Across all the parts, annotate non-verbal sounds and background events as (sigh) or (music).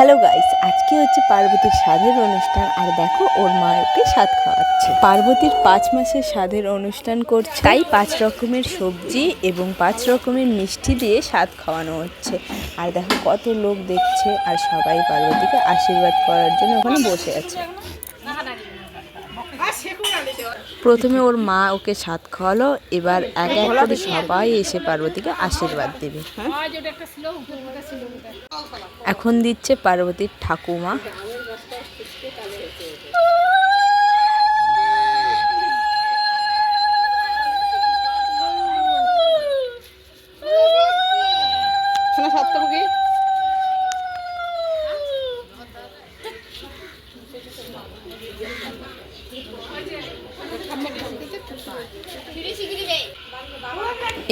Hello guys আজকে হচ্ছে পার্বতীর স্বাদের অনুষ্ঠান, আর দেখো ওর মা ওকে স্বাদ খাওয়াচ্ছে। পার্বতীর পাঁচ মাসের স্বাদের অনুষ্ঠান করছে। তাই পাঁচ রকমের সবজি এবং পাঁচ রকমের মিষ্টি দিয়ে স্বাদ খাওয়ানো হচ্ছে। আর দেখো কত লোক দেখছে, আর সবাই পার্বতীকে আশীর্বাদ করার জন্য ওখানে বসে আছে। প্রথমে ওর মা ওকে সাত খাওয়ালো এবার এক এক করে সবাই এসে পার্বতীকে আশীর্বাদ দেবে। এখন দিচ্ছে পার্বতীর ঠাকুমা।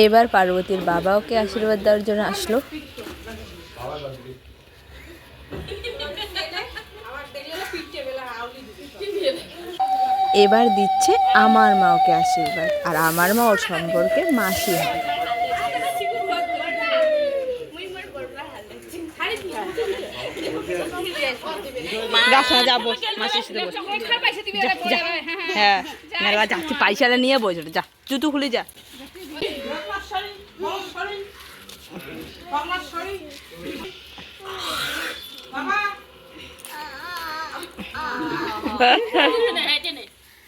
এবার পার্বতীর বাবা ওকে আশীর্বাদ দেওয়ার জন্য আসলো। এবার দিচ্ছে আমার মা ওকে আশীর্বাদ, আর আমার মা ওর সম্পর্কে মাসি হয়। বস যা, যা। মেলা যাচ্ছি পয়সাটা নিয়ে বস যা জুতো খুলে যা।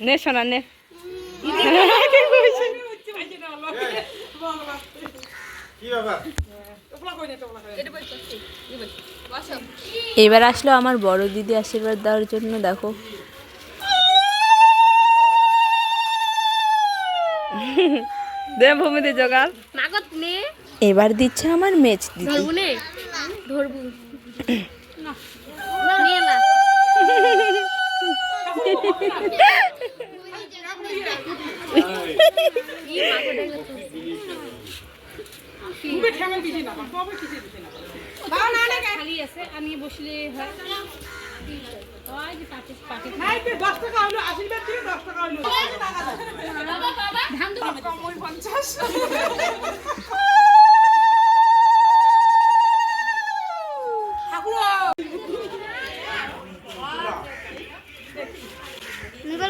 নে শোনা নে। এবার আসলো আমার বড় দিদি আশীর্বাদ দেওয়ার জন্য দেখো। দে ভূমিতে নে। এবার দিচ্ছে আমার মেজ দিদি। ধরবু নে। ধরবু। আমি বসলে হয়।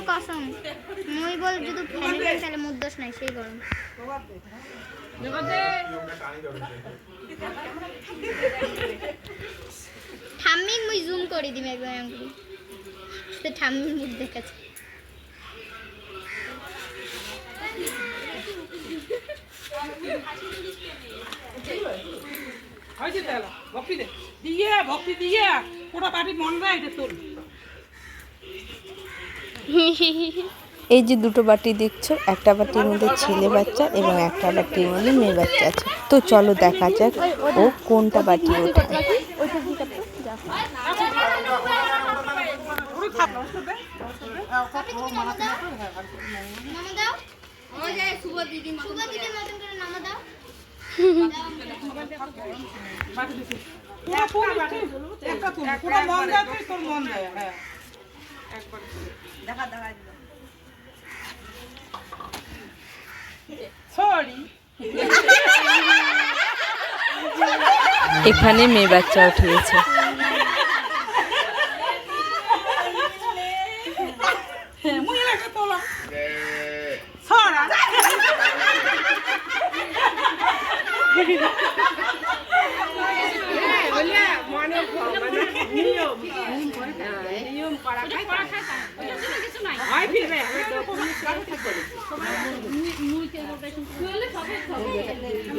কসম মুই বল যদি ফেলে তাহলে মুখ দোষ নাই সেই গরম। ঠাম্মি মুই জুম করে দিম একবার সে ঠাম্মির মুখ দেখাচ্ছে। হয়েছে তাহলে ভক্তি দে। দিয়ে ভক্তি দিয়ে পুরো পাটি মন রায় এটা তোর (laughs) এই যে দুটো বাটি দেখছ একটা বাটির মধ্যে ছেলে বাচ্চা এবং একটা বাটির মধ্যে মেয়ে বাচ্চা আছে। তো চলো দেখা যাক ও কোনটা বাটি ওঠায় পুরো থাপ নমস্কার দে নামা দাও ওই যে শুভ দিদি শুভ দিদির মতন করে নামা দাও পাটি দিছি পুরো পুরো পাটি একটা তুল পুরো মন যায় তুই তোর মন যায় হ্যাঁ একবার দেখা দেখা সরি এখানে মেয়ে বাচ্চা উঠে গেছে হ্যাঁ হয়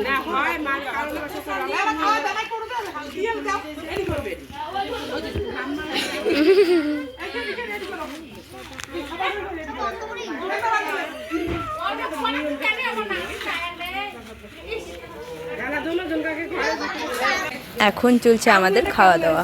না হয় মার কারণ দিয়ে দাও রেডি করবে এখন চলছে আমাদের খাওয়া দাওয়া।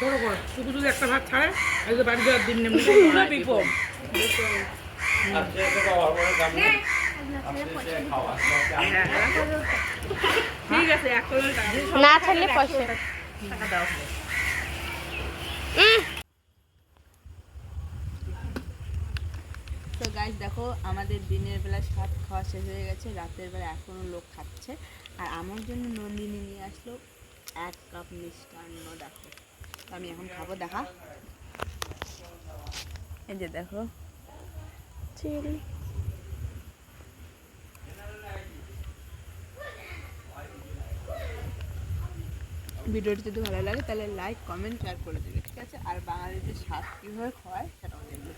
বড় কর শুধু যদি একটা ভাত ছাড়ে আজকে বাড়ি যাওয়ার দিন নেমে বিপদ। ঠিক আছে না ছাড়লে পয়সা। তো গাইজ দেখো আমাদের দিনের বেলা সাত খাওয়া শেষ হয়ে গেছে রাতের বেলা এখনও লোক খাচ্ছে। আর আমার জন্য নন্দিনী নিয়ে আসলো এক কাপ মিষ্টান্ন, দেখো। আমি এখন খাব, দেখা। এই যে দেখো। চিল ভিডিওটি যদি ভালো লাগে, তাহলে লাইক কমেন্ট শেয়ার করে দেবে, ঠিক আছে? আর বাঙালিদের স্বাদ কীভাবে খাওয়ায় জানি